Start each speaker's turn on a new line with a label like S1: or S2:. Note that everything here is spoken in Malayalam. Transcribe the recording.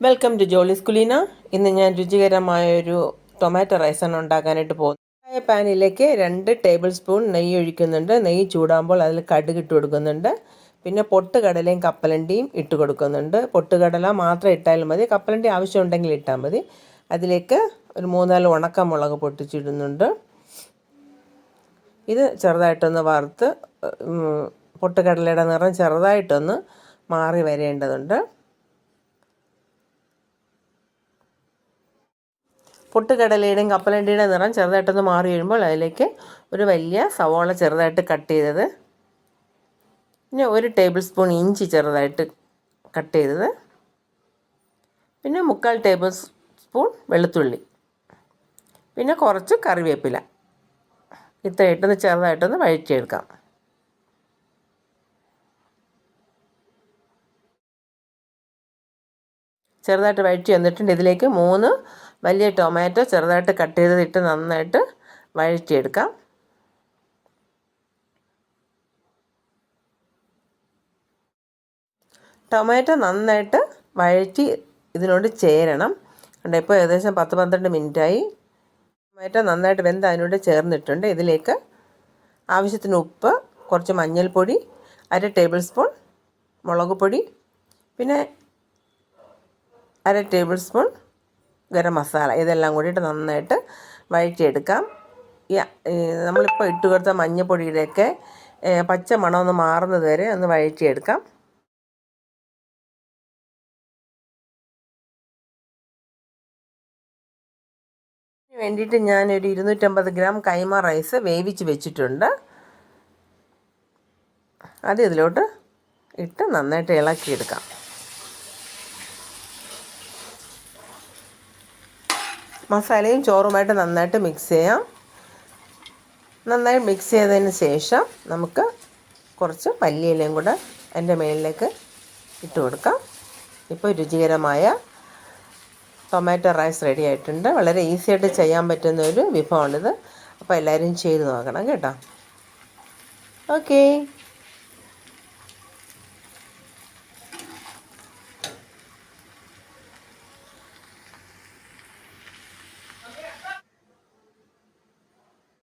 S1: വെൽക്കം ടു ജോളിസ് കുലീന ഇന്ന് ഞാൻ രുചികരമായ ഒരു ടൊമാറ്റോ റൈസാണ് ഉണ്ടാക്കാനായിട്ട് പോകുന്നത്. പാനിലേക്ക് രണ്ട് ടേബിൾ സ്പൂൺ നെയ്യ് ഒഴിക്കുന്നുണ്ട്. നെയ്യ് ചൂടാകുമ്പോൾ അതിൽ കടുക് ഇട്ട് കൊടുക്കുന്നുണ്ട്. പിന്നെ പൊട്ടുകടലയും കപ്പലണ്ടിയും ഇട്ട് കൊടുക്കുന്നുണ്ട്. പൊട്ടുകടല മാത്രം ഇട്ടാലും മതി. കപ്പലണ്ടി ആവശ്യമുണ്ടെങ്കിൽ ഇട്ടാൽ മതി. അതിലേക്ക് ഒരു മൂന്നാൽ ഉണക്കമുളക് പൊട്ടിച്ചിടുന്നുണ്ട്. ഇത് ചെറുതായിട്ടൊന്ന് വറുത്ത് പൊട്ടുകടലയുടെ നിറം ചെറുതായിട്ടൊന്ന് മാറി വരേണ്ടതുണ്ട്. പൊട്ടുകടലയുടെയും കപ്പലണ്ടിയുടെയും നിറം ചെറുതായിട്ടൊന്ന് മാറി വരുമ്പോൾ അതിലേക്ക് ഒരു വലിയ സവോള ചെറുതായിട്ട് കട്ട് ചെയ്തത്. പിന്നെ ഒരു ടേബിൾ സ്പൂൺ ഇഞ്ചി ചെറുതായിട്ട് കട്ട് ചെയ്തത്. പിന്നെ മുക്കാൽ ടേബിൾ സ്പൂൺ വെളുത്തുള്ളി. പിന്നെ കുറച്ച് കറിവേപ്പില. ഇത്രയിട്ടൊന്ന് ചെറുതായിട്ടൊന്ന് വഴറ്റിയെടുക്കാം. ചെറുതായിട്ട് വഴറ്റി വന്നിട്ടുണ്ട്. ഇതിലേക്ക് മൂന്ന് വലിയ ടൊമാറ്റോ ചെറുതായിട്ട് കട്ട് ചെയ്തിട്ട് നന്നായിട്ട് വഴറ്റിയെടുക്കാം. ടൊമാറ്റോ നന്നായിട്ട് വഴറ്റി ഇതിനോട് ചേരണം. കണ്ടോ ഇപ്പോൾ ഏകദേശം പത്ത് പന്ത്രണ്ട് മിനിറ്റായി. ടൊമാറ്റോ നന്നായിട്ട് വെന്ത് അതിനോട് ചേർന്നിട്ടുണ്ട്. ഇതിലേക്ക് ആവശ്യത്തിന് ഉപ്പ് കുറച്ച് മഞ്ഞൾപ്പൊടി അര ടേബിൾ സ്പൂൺ മുളക് പൊടി പിന്നെ അര ടേബിൾ സ്പൂൺ ഗരം മസാല ഇതെല്ലാം കൂടിയിട്ട് നന്നായിട്ട് വഴറ്റിയെടുക്കാം. നമ്മളിപ്പോൾ ഇട്ട് കൊടുത്ത മഞ്ഞൾപ്പൊടിയുടെയൊക്കെ ഏ, പച്ച മണം ഒന്ന് മാറുന്നത് വരെ ഒന്ന് വഴറ്റിയെടുക്കാം. വേണ്ടിയിട്ട് ഞാനൊരു ഇരുന്നൂറ്റമ്പത് ഗ്രാം കൈമ റൈസ് വേവിച്ച് വെച്ചിട്ടുണ്ട്. അത് ഇതിലോട്ട് ഇട്ട് നന്നായിട്ട് ഇളക്കിയെടുക്കാം. മസാലയും ചോറുമായിട്ട് നന്നായിട്ട് മിക്സ് ചെയ്യാം. നന്നായി മിക്സ് ചെയ്തതിന് ശേഷം നമുക്ക് കുറച്ച് മല്ലിയിലയും കൂടെ അതിന്റെ മേളിലേക്ക് ഇട്ട് കൊടുക്കാം. ഇപ്പോൾ രുചികരമായ ടൊമാറ്റോ റൈസ് റെഡി ആയിട്ടുണ്ട്. വളരെ ഈസി ആയിട്ട് ചെയ്യാൻ പറ്റുന്ന ഒരു വിഭവമാണിത്. അപ്പോൾ എല്ലാവരും ചെയ്ത് നോക്കണം കേട്ടോ. ഓക്കേ